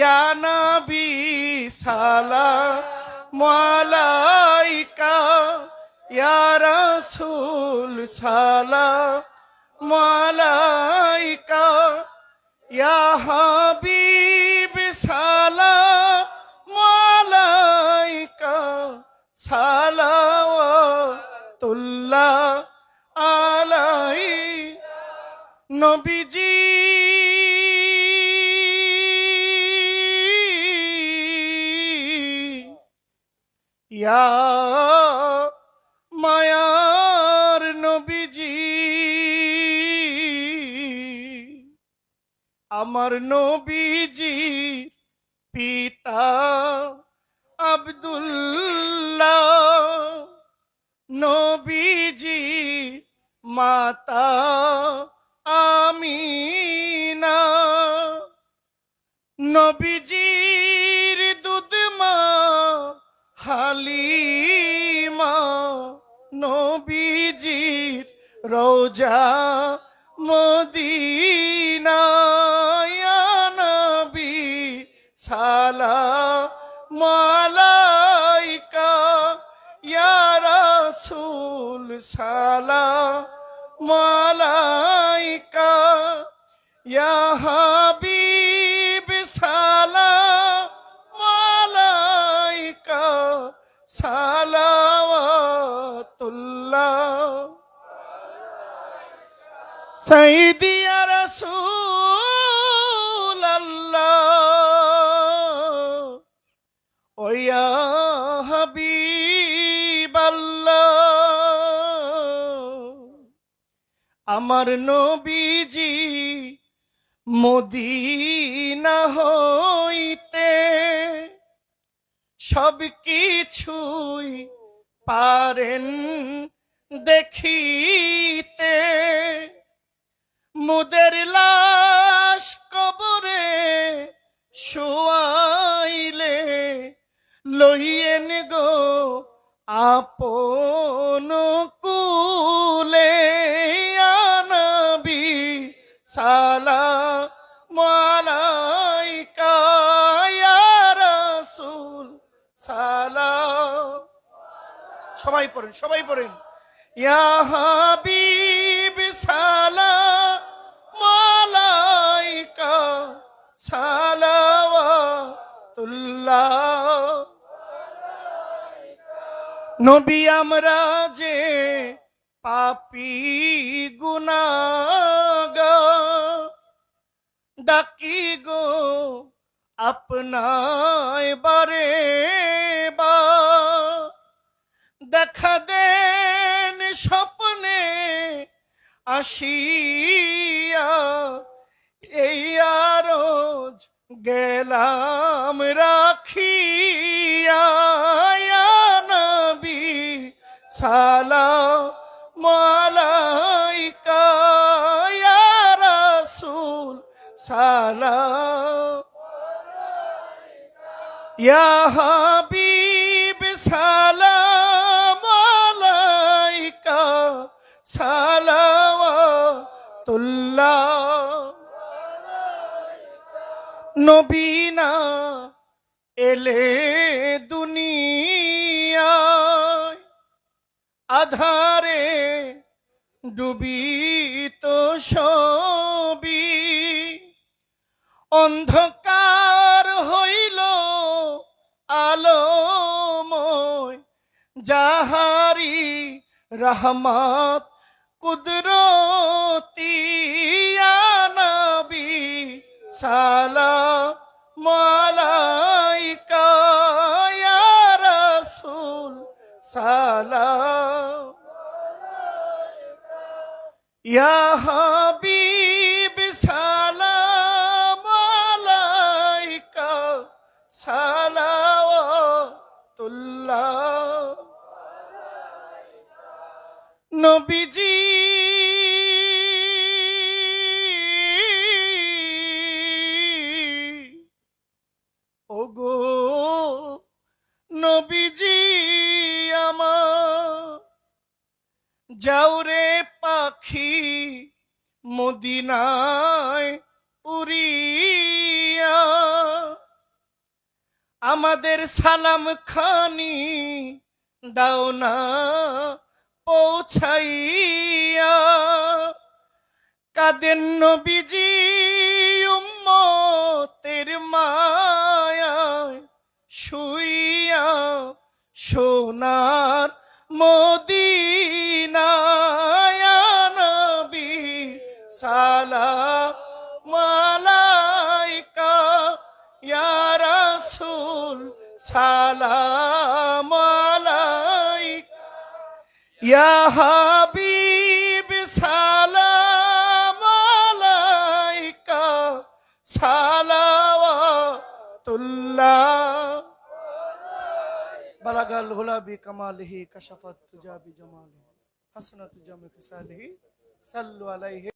ইয়া নবী সালাম আলাইকা, ইয়া রাসূল সালাম আলাইকা, ইয়া হাবিব সালাম আলাইকা, সালাওয়াতুল্লাহ আলাই নবীজি ইয়া মায়ার নবীজি আমার নবীজি পিতা আব্দুল্লাহ নবীজি মাতা আমিনা নবীজির হালিমা নবীজির রোজা মদিনা ইয়া নবী সালাম আলাইকা ইয়া রাসূল সালাম আলাইকা ইয়া সাইদি ইয়া রাসূল আল্লাহ ও হাবিব আমার নবীজি মদিনা হইতে সব কিছুই পারেন দেখিতে। মুদের লাশ কবরে শোয়াইলে, লইয়েন গো আপন কুলে আনবি সালা মালাইকা রাসূল, সালাম। সবাই পড়েন সবাই পড়েন। ইয়া হাবিব সালাম নবী আমরা যে পাপি গুনাগা ডাকি গো আপনায় বারে বা দেখা দেন স্বপ্নে আসিয়া, এই আরজ গেলাম রাখিয়া নবী সালাম আলাইকা ইয়া রাসূল ইয়া হাবিব সালাম আলাইকা সালাওয়াতুল্লাহ। নবীনা এলে দুনিয়ায় আধারে ডুবিত সবি অন্ধকার হইল আলোময় যাহারি রহমত কুদরতি। সালাম আলাইকা ইয়া রাসূল সালাম ইয়া হাবিব সালাম আলাইকা সালাওয়াতুল্লাহ। নবীজি যাওরে পাখি, মদিনায় উড়িয়া। আমাদের সালাম খানি দাও না, পৌঁছাইয়া। কাদের নবীজি উম্মতের মায়ায় শুইয়া, সোনার মদিনায় হাবিব, সালাম আলাইকা, সালাওয়াতুল্লাহ। বালাগাল হুলা বি কামালিহি, কাশাফাত তুজা বি জামালিহি, হাসনাত জামি খিসালিহি সাল্লু আলাইহি